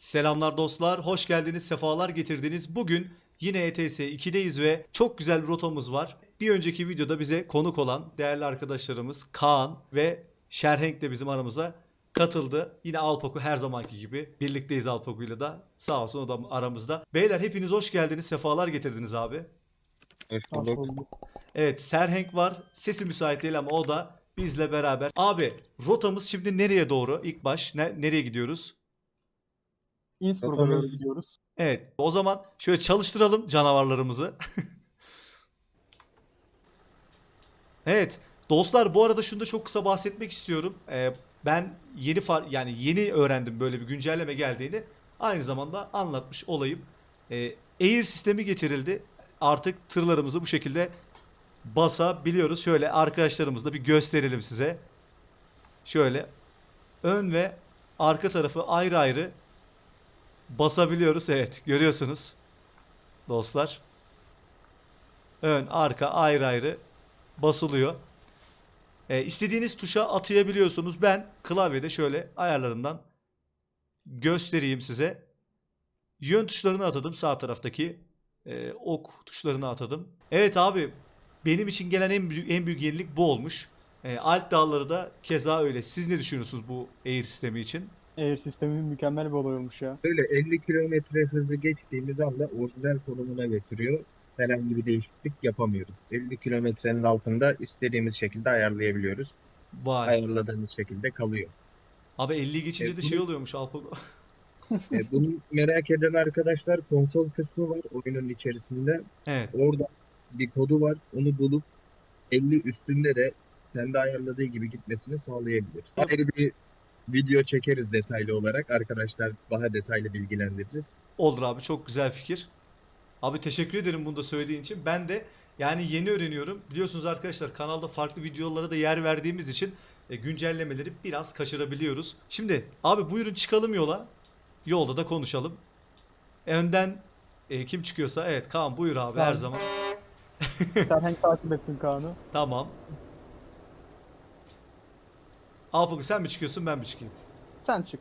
Selamlar dostlar, hoş geldiniz, sefalar getirdiniz. Bugün yine ETS 2'deyiz ve çok güzel bir rotamız var. Bir önceki videoda bize konuk olan değerli arkadaşlarımız Kaan ve Şerhenk de bizim aramıza katıldı. Yine Alpaku her zamanki gibi. Birlikteyiz Alpaku'yla da. Sağ olsun o da aramızda. Beyler hepiniz hoş geldiniz, sefalar getirdiniz abi. Hoş bulduk. Evet Serhenk var. Sesi müsait değil ama o da bizle beraber. Abi rotamız şimdi nereye doğru? İlk baş ne- nereye gidiyoruz? Innsbruck'a doğru gidiyoruz. Evet o zaman şöyle çalıştıralım canavarlarımızı. evet dostlar bu arada şunu da çok kısa bahsetmek istiyorum. Ee, ben yeni far yani yeni öğrendim böyle bir güncelleme geldiğini. Aynı zamanda anlatmış olayım. Ee, Air sistemi getirildi. Artık tırlarımızı bu şekilde basabiliyoruz. Şöyle arkadaşlarımızla bir gösterelim size. Şöyle ön ve arka tarafı ayrı ayrı basabiliyoruz. Evet görüyorsunuz dostlar. Ön, arka ayrı ayrı basılıyor. Ee, istediğiniz tuşa atayabiliyorsunuz. Ben klavyede şöyle ayarlarından göstereyim size. Yön tuşlarını atadım sağ taraftaki. Ee, ok tuşlarını atadım. Evet abi benim için gelen en büyük, en büyük yenilik bu olmuş. Ee, Alp dağları da keza öyle. Siz ne düşünüyorsunuz bu Air sistemi için? Air sistemi mükemmel bir olay olmuş ya. Böyle 50 kilometre hızı geçtiğimiz anda orijinal konumuna getiriyor. Herhangi bir değişiklik yapamıyoruz. 50 kilometrenin altında istediğimiz şekilde ayarlayabiliyoruz. Vay. Ayarladığımız şekilde kalıyor. Abi 50 geçince E, de bunu- şey oluyormuş Alp. E, bunu merak eden arkadaşlar konsol kısmı var oyunun içerisinde. Evet. Orada bir kodu var. Onu bulup 50 üstünde de kendi ayarladığı gibi gitmesini sağlayabilir. Ayrı bir video çekeriz detaylı olarak. Arkadaşlar daha detaylı bilgilendiririz. Olur abi çok güzel fikir. Abi teşekkür ederim bunu da söylediğin için. Ben de yani yeni öğreniyorum. Biliyorsunuz arkadaşlar kanalda farklı videolara da yer verdiğimiz için e, güncellemeleri biraz kaçırabiliyoruz. Şimdi abi buyurun çıkalım yola. Yolda da konuşalım. Önden e, kim çıkıyorsa evet Kaan buyur abi her Kaan. zaman. Serhenk takip etsin Kaan'ı. Tamam. Alpaku sen mi çıkıyorsun ben mi çıkayım? Sen çık.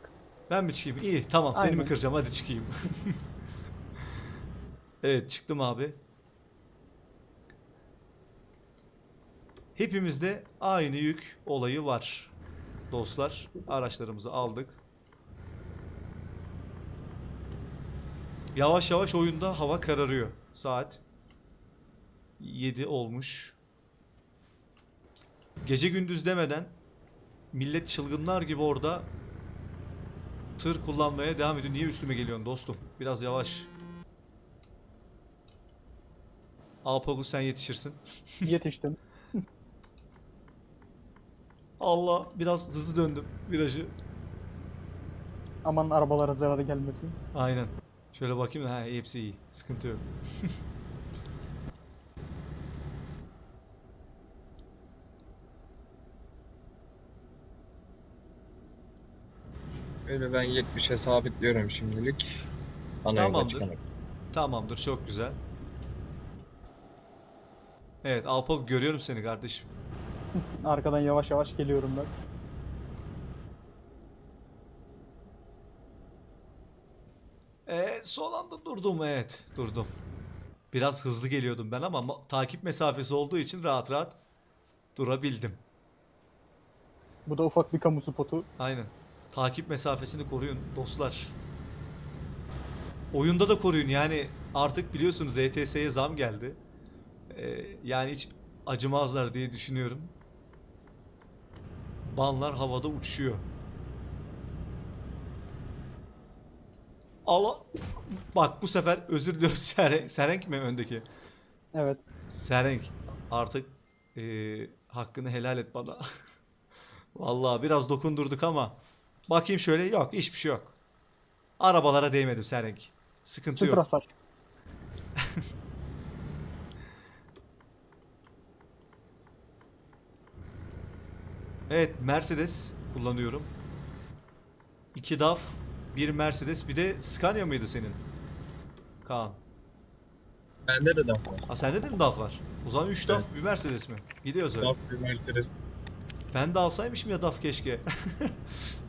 Ben mi çıkayım? İyi tamam seni mi kıracağım hadi çıkayım. Evet çıktım abi. Hepimizde aynı yük olayı var. Dostlar araçlarımızı aldık. Yavaş yavaş oyunda hava kararıyor. Saat 7 olmuş. Gece gündüz demeden millet çılgınlar gibi orada tır kullanmaya devam ediyor. Niye üstüme geliyorsun dostum? Biraz yavaş. Alpagus sen yetişirsin. Yetiştim. Allah biraz hızlı döndüm virajı. Aman arabalara zarar gelmesin. Aynen. Şöyle bakayım da ha hepsi iyi. Sıkıntı yok. Öyle ben 70'e sabitliyorum şimdilik. Ana yola Tamamdır. Tamamdır çok güzel. Evet Alpag görüyorum seni kardeşim. Arkadan yavaş yavaş geliyorum ben. Ee, son anda durdum evet durdum. Biraz hızlı geliyordum ben ama ma- takip mesafesi olduğu için rahat rahat durabildim. Bu da ufak bir kamu spotu. Aynen. Takip mesafesini koruyun dostlar. Oyunda da koruyun yani artık biliyorsunuz ETS'ye zam geldi. Ee, yani hiç acımazlar diye düşünüyorum. Banlar havada uçuyor. Allah bak bu sefer özür diliyorum Serenk, Serenk mi öndeki? Evet. Serenk artık eee, hakkını helal et bana. Vallahi biraz dokundurduk ama bakayım şöyle yok hiçbir şey yok. Arabalara değmedim Serenk. Sıkıntı yok. Sıfır. Evet Mercedes kullanıyorum. İki DAF, bir Mercedes, bir de Scania mıydı senin? Kaan. Bende de DAF var. Ha sende de mi DAF var? O zaman 3 DAF, bir Mercedes mi? Gidiyoruz öyle. DAF bir Mercedes. Ben de alsaymışım ya DAF keşke.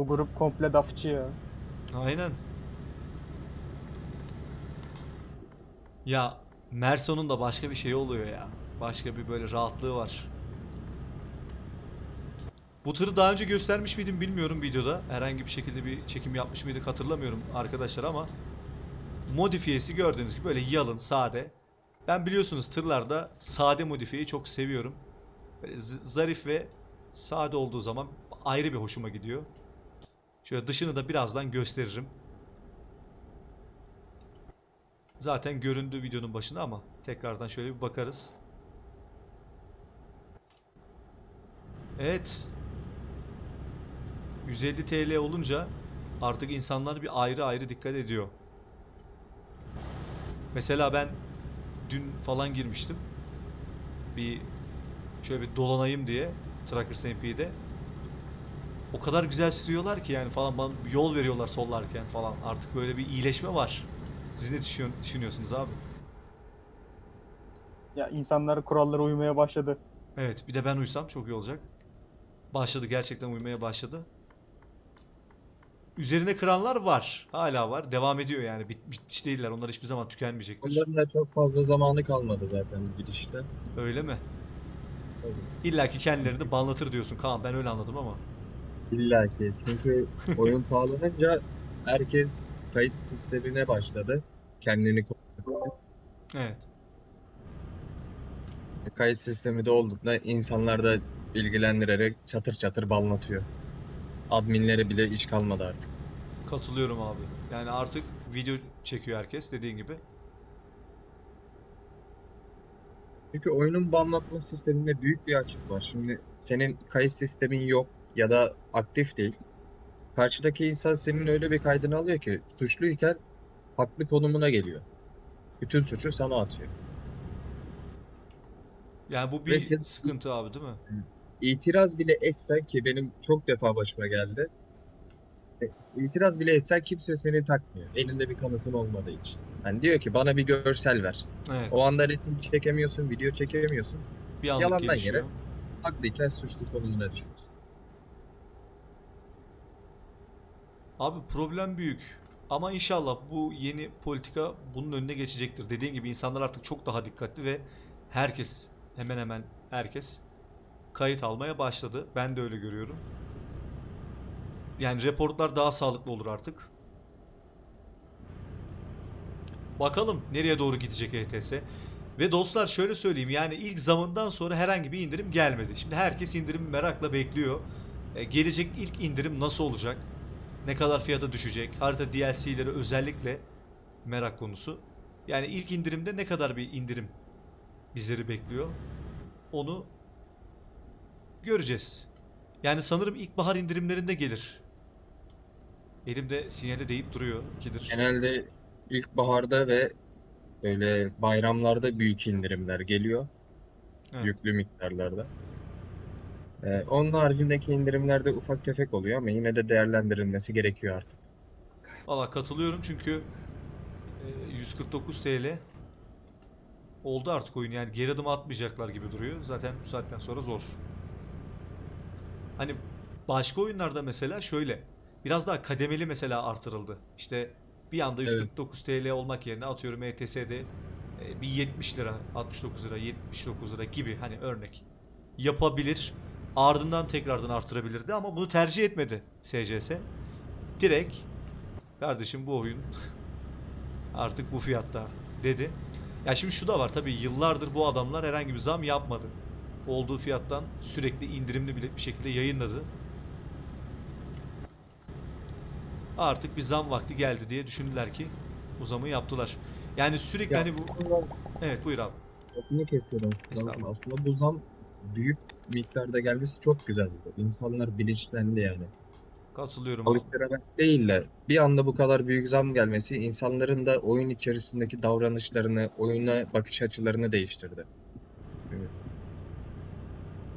Bu grup komple dafçı ya. Aynen. Ya Merson'un da başka bir şey oluyor ya. Başka bir böyle rahatlığı var. Bu tırı daha önce göstermiş miydim bilmiyorum videoda. Herhangi bir şekilde bir çekim yapmış mıydık hatırlamıyorum arkadaşlar ama modifiyesi gördüğünüz gibi böyle yalın, sade. Ben biliyorsunuz tırlarda sade modifiyeyi çok seviyorum. Böyle zarif ve sade olduğu zaman ayrı bir hoşuma gidiyor. Şöyle dışını da birazdan gösteririm. Zaten göründü videonun başında ama tekrardan şöyle bir bakarız. Evet. 150 TL olunca artık insanlar bir ayrı ayrı dikkat ediyor. Mesela ben dün falan girmiştim. Bir şöyle bir dolanayım diye Trackers MP'de. O kadar güzel sürüyorlar ki yani falan bana yol veriyorlar sollarken falan. Artık böyle bir iyileşme var. Siz ne düşün- düşünüyorsunuz abi? Ya insanlar kurallara uymaya başladı. Evet, bir de ben uysam çok iyi olacak. Başladı, gerçekten uymaya başladı. Üzerine kıranlar var. Hala var. Devam ediyor yani. Bit- bitmiş değiller. Onlar hiçbir zaman tükenmeyecektir. Onların da çok fazla zamanı kalmadı zaten gidişte. Öyle mi? İlla ki kendilerini de banlatır diyorsun Kaan. Ben öyle anladım ama. İlla ki. Çünkü oyun pahalanınca herkes kayıt sistemine başladı. Kendini korudu. Evet. Kayıt sistemi de olduğunda insanlar da bilgilendirerek çatır çatır banlatıyor. Adminlere bile iş kalmadı artık. Katılıyorum abi. Yani artık video çekiyor herkes dediğin gibi. Çünkü oyunun banlatma sisteminde büyük bir açık var. Şimdi senin kayıt sistemin yok ya da aktif değil. Karşıdaki insan senin öyle bir kaydını alıyor ki suçluyken haklı konumuna geliyor. Bütün suçu sana atıyor. Yani bu Ve bir sen- sıkıntı abi değil mi? İtiraz bile etsen ki benim çok defa başıma geldi. E, İtiraz bile etsen kimse seni takmıyor. Elinde bir kanıtın olmadığı için. Yani diyor ki bana bir görsel ver. Evet. O anda resim çekemiyorsun, video çekemiyorsun. bir anlık yalandan gelişiyor. yere- Haklıyken suçlu konumuna düşüyorsun. Abi problem büyük. Ama inşallah bu yeni politika bunun önüne geçecektir. Dediğin gibi insanlar artık çok daha dikkatli ve herkes hemen hemen herkes kayıt almaya başladı. Ben de öyle görüyorum. Yani reportlar daha sağlıklı olur artık. Bakalım nereye doğru gidecek ETS. Ve dostlar şöyle söyleyeyim yani ilk zamından sonra herhangi bir indirim gelmedi. Şimdi herkes indirimi merakla bekliyor. E, gelecek ilk indirim nasıl olacak? Ne kadar fiyata düşecek? Harita DLC'leri özellikle merak konusu. Yani ilk indirimde ne kadar bir indirim bizleri bekliyor? Onu göreceğiz. Yani sanırım ilkbahar indirimlerinde gelir. Elimde sinyali deyip duruyor. İkidir. Genelde ilkbaharda ve böyle bayramlarda büyük indirimler geliyor. Evet. Yüklü miktarlarda. Ee, onun haricindeki indirimlerde ufak tefek oluyor ama yine de değerlendirilmesi gerekiyor artık. Valla katılıyorum çünkü e, 149 TL oldu artık oyun yani geri adım atmayacaklar gibi duruyor. Zaten bu saatten sonra zor. Hani başka oyunlarda mesela şöyle biraz daha kademeli mesela artırıldı. İşte bir anda Evet. 149 TL olmak yerine atıyorum ETS'de e, bir 70 lira, 69 lira, 79 lira gibi hani örnek yapabilir. Ardından tekrardan artırabilirdi ama bunu tercih etmedi SCS. Direkt Kardeşim bu oyun artık bu fiyatta dedi. Ya şimdi şu da var tabii yıllardır bu adamlar herhangi bir zam yapmadı. Olduğu fiyattan sürekli indirimli bile bir şekilde yayınladı. Artık bir zam vakti geldi diye düşündüler ki bu zamı yaptılar. Yani sürekli Ya, hani bu... Evet buyur abi. Lafını kesiyorum. Estağfurullah. Aslında bu zam büyük miktarda gelmesi çok güzel. İnsanlar bilinçlendi yani. Katılıyorum abi. Alıştırarak değil de bir anda bu kadar büyük zam gelmesi insanların da oyun içerisindeki davranışlarını, oyuna bakış açılarını değiştirdi.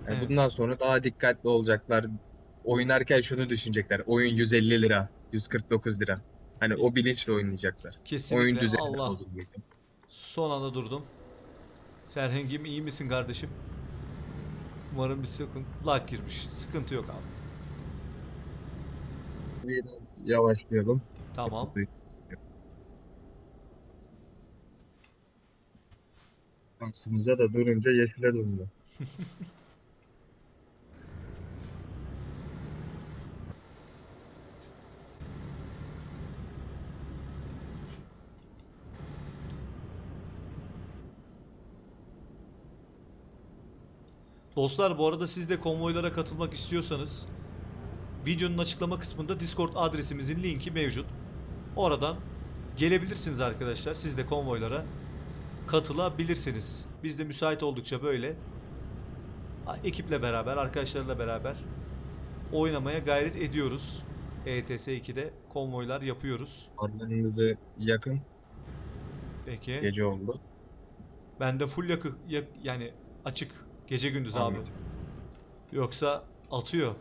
Yani Evet. Bundan sonra daha dikkatli olacaklar. Oynarken şunu düşünecekler. Oyun 150 lira, 149 lira. Hani o bilinçle oynayacaklar. Oyun Kesinlikle düzeni Allah bozulmayacak. Son anda durdum. Serhengim iyi misin kardeşim? Umarım bir sıkıntı lag girmiş. Sıkıntı yok abi. Biraz yavaşlayalım. Tamam. Şansımıza da durunca yeşile döndü. Dostlar bu arada siz de konvoylara katılmak istiyorsanız videonun açıklama kısmında Discord adresimizin linki mevcut. Oradan gelebilirsiniz arkadaşlar. Siz de konvoylara katılabilirsiniz. Biz de müsait oldukça böyle ekiple beraber, arkadaşlarla beraber oynamaya gayret ediyoruz. ETS 2'de konvoylar yapıyoruz. Armanınızı yakın. Peki. Gece oldu. Bende full yakı, yak- yani açık gece gündüz abi. Yoksa atıyor.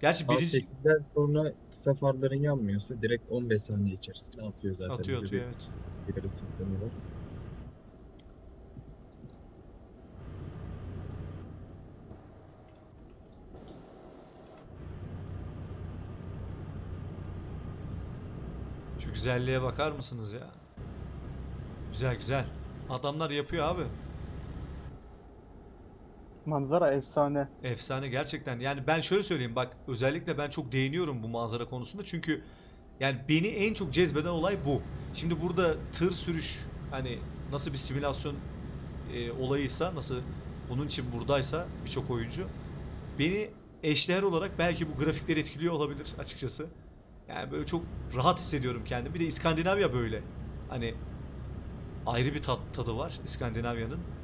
Gerçi birinci 8'den sonra kısa farların yanmıyorsa direkt 15 saniye içerisinde atıyor zaten. atıyor atıyor bir evet. uyarı sistemi var. Şu güzelliğe bakar mısınız ya? Güzel güzel. Adamlar yapıyor abi. Manzara efsane. Efsane gerçekten. Yani ben şöyle söyleyeyim bak özellikle ben çok değiniyorum bu manzara konusunda çünkü yani beni en çok cezbeden olay bu. Şimdi burada tır sürüş hani nasıl bir simülasyon e, olayıysa nasıl bunun için buradaysa birçok oyuncu beni eşdeğer olarak belki bu grafikleri etkiliyor olabilir açıkçası. Yani böyle çok rahat hissediyorum kendimi. Bir de İskandinavya böyle. Hani ayrı bir tat, tadı var İskandinavya'nın.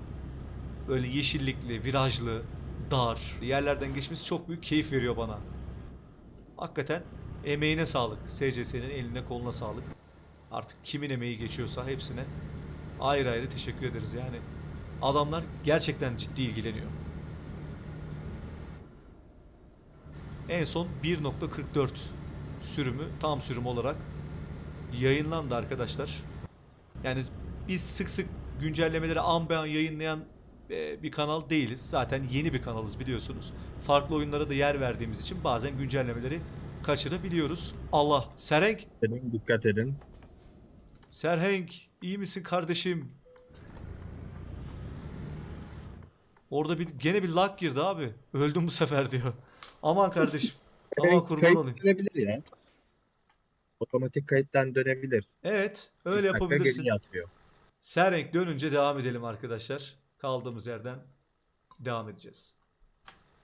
Böyle yeşillikli, virajlı, dar yerlerden geçmesi çok büyük keyif veriyor bana. Hakikaten emeğine sağlık. SCS'nin eline koluna sağlık. Artık kimin emeği geçiyorsa hepsine ayrı ayrı teşekkür ederiz yani. Adamlar gerçekten ciddi ilgileniyor. En son 1.44 sürümü tam sürüm olarak yayınlandı arkadaşlar. Yani biz sık sık güncellemeleri an be an yayınlayan bir kanal değiliz. Zaten yeni bir kanalız biliyorsunuz. Farklı oyunlara da yer verdiğimiz için bazen güncellemeleri kaçırabiliyoruz. Allah Serhenk, Dedim dikkat edin. Serhenk iyi misin kardeşim? Orada bir gene bir lag girdi abi. Öldüm bu sefer diyor. Aman kardeşim. Aman kurban olayım. dönebilir ya. Otomatik kayıttan dönebilir. Evet, öyle yapabilirsin. Serrenk dönünce devam edelim arkadaşlar. Kaldığımız yerden devam edeceğiz.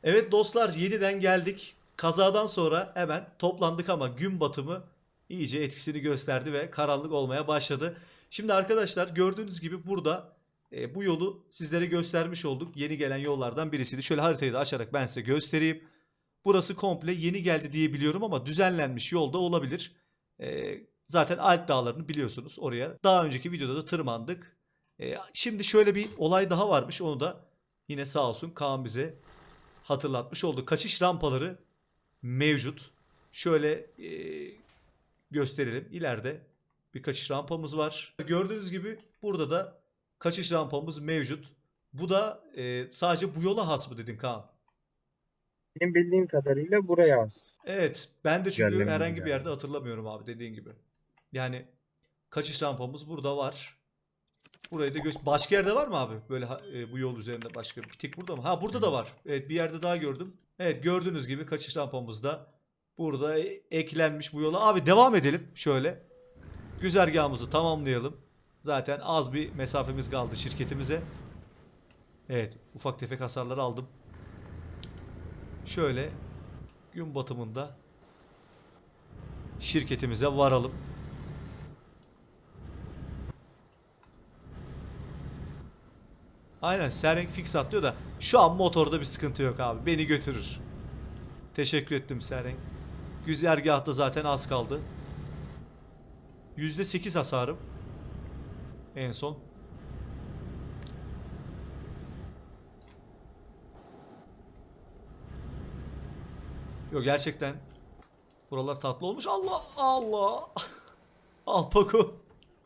Evet dostlar yeniden geldik. Kazadan sonra hemen toplandık ama gün batımı iyice etkisini gösterdi ve karanlık olmaya başladı. Şimdi arkadaşlar gördüğünüz gibi burada e, bu yolu sizlere göstermiş olduk. Yeni gelen yollardan birisiydi. Şöyle haritayı da açarak ben size göstereyim. Burası komple yeni geldi diye biliyorum ama düzenlenmiş yolda olabilir. E, zaten Alp Dağları'nı biliyorsunuz oraya. Daha önceki videoda da tırmandık. E, şimdi şöyle bir olay daha varmış. Onu da yine sağ olsun Kaan bize hatırlatmış oldu. Kaçış rampaları mevcut. Şöyle e, gösterelim. İleride bir kaçış rampamız var. Gördüğünüz gibi burada da kaçış rampamız mevcut. Bu da e, sadece bu yola has mı dedin Kaan? Benim bildiğim kadarıyla buraya az. Evet. Ben de çünkü Yerlerine herhangi bir yani. yerde hatırlamıyorum abi dediğin gibi. Yani kaçış rampamız burada var. Burayı da gö- Başka yerde var mı abi? Böyle e, bu yol üzerinde başka bir tek burada mı? Ha burada da var. Evet bir yerde daha gördüm. Evet gördüğünüz gibi kaçış rampamız da burada e- eklenmiş bu yola. Abi devam edelim şöyle. Güzergahımızı tamamlayalım. Zaten az bir mesafemiz kaldı şirketimize. Evet ufak tefek hasarlar aldım. Şöyle gün batımında şirketimize varalım. Aynen Sereng fix atlıyor da şu an motorda bir sıkıntı yok abi. Beni götürür. Teşekkür ettim Sereng. Güzergahta zaten az kaldı. %8 hasarım. En son. Yok gerçekten buralar tatlı olmuş. Allah Allah. Al Paco.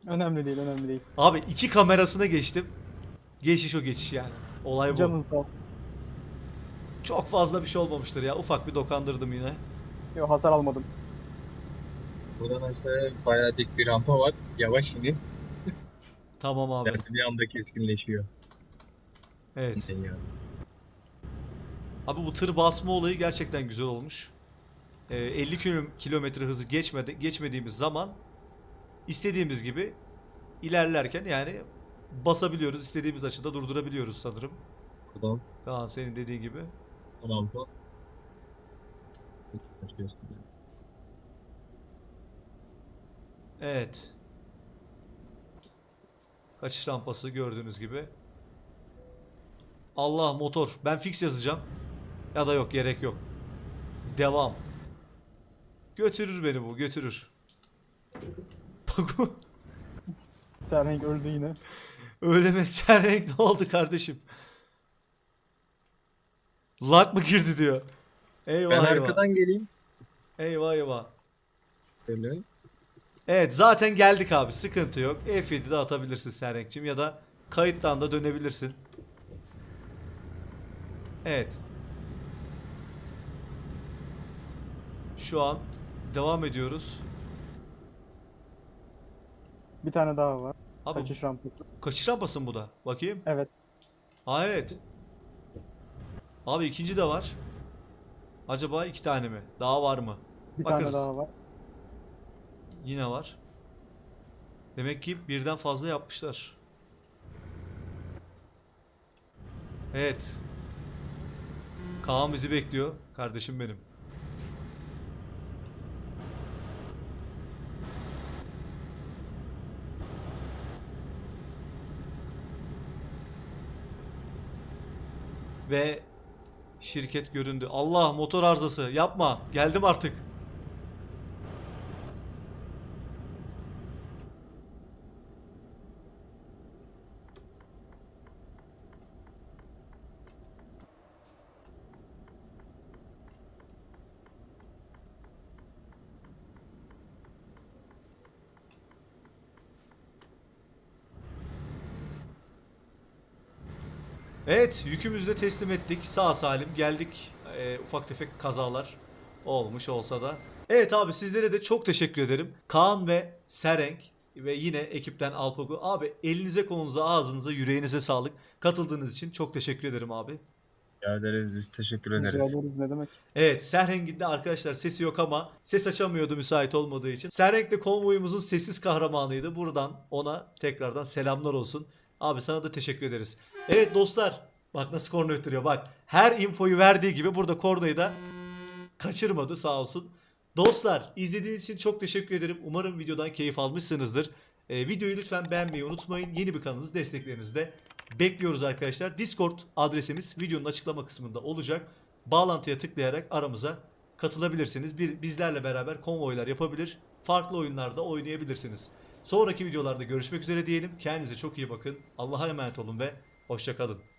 Önemli değil, önemli değil. Abi iki kamerasına geçtim. Geçiş o geçiş yani. Olay bu. Canın sağ olsun. Çok fazla bir şey olmamıştır ya. Ufak bir dokandırdım yine. Yok hasar almadım. Buradan aşağıya bayağı dik bir rampa var. Yavaş inin. Tamam abi. Yani bir anda keskinleşiyor. Evet. Yani. Abi bu tır basma olayı gerçekten güzel olmuş. Ee, 50 kilo- kilometre hızı geçmedi, geçmediğimiz zaman istediğimiz gibi ilerlerken yani basabiliyoruz. istediğimiz açıda durdurabiliyoruz sanırım. Buradan Kaan senin dediğin gibi. rampa. Evet. Kaçış rampası gördüğünüz gibi. Allah motor. Ben fix yazacağım. Ya da yok gerek yok. Devam. Götürür beni bu götürür. Paku. Serhenk öldü yine. Öyle mi? Sen renk ne oldu kardeşim? Lag mı girdi diyor. Eyvah Ben eyvah. arkadan geleyim. Eyvah eyvah. Böyle. Evet zaten geldik abi sıkıntı yok. F7'de atabilirsin Serrenk'cim ya da kayıttan da dönebilirsin. Evet. Şu an devam ediyoruz. Bir tane daha var. Abi Kaçış rampası. kaçış rampası mı bu da? Bakayım. Evet. Aa evet. Abi ikinci de var. Acaba iki tane mi? Daha var mı? Bir Bakarız. tane daha var. Yine var. Demek ki birden fazla yapmışlar. Evet. Kaan bizi bekliyor. Kardeşim benim. Ve şirket göründü. Allah motor arızası. Yapma. Geldim artık. Evet, yükümüzü de teslim ettik. Sağ salim geldik. Ee, ufak tefek kazalar olmuş olsa da. Evet abi sizlere de çok teşekkür ederim. Kaan ve Serenk ve yine ekipten Alpogu. Abi elinize kolunuza ağzınıza yüreğinize sağlık. Katıldığınız için çok teşekkür ederim abi. Rica ederiz. Biz teşekkür Rica ederiz. ederiz ne demek. Evet Serhenk'in de arkadaşlar sesi yok ama ses açamıyordu müsait olmadığı için. Serhenk de konvoyumuzun sessiz kahramanıydı. Buradan ona tekrardan selamlar olsun. Abi sana da teşekkür ederiz. Evet dostlar bak nasıl korna öttürüyor bak. Her infoyu verdiği gibi burada kornayı da kaçırmadı sağ olsun. Dostlar izlediğiniz için çok teşekkür ederim. Umarım videodan keyif almışsınızdır. Ee, videoyu lütfen beğenmeyi unutmayın. Yeni bir kanalınız desteklerinizi de bekliyoruz arkadaşlar. Discord adresimiz videonun açıklama kısmında olacak. Bağlantıya tıklayarak aramıza katılabilirsiniz. Bir, bizlerle beraber konvoylar yapabilir. Farklı oyunlarda oynayabilirsiniz. Sonraki videolarda görüşmek üzere diyelim. Kendinize çok iyi bakın. Allah'a emanet olun ve hoşçakalın.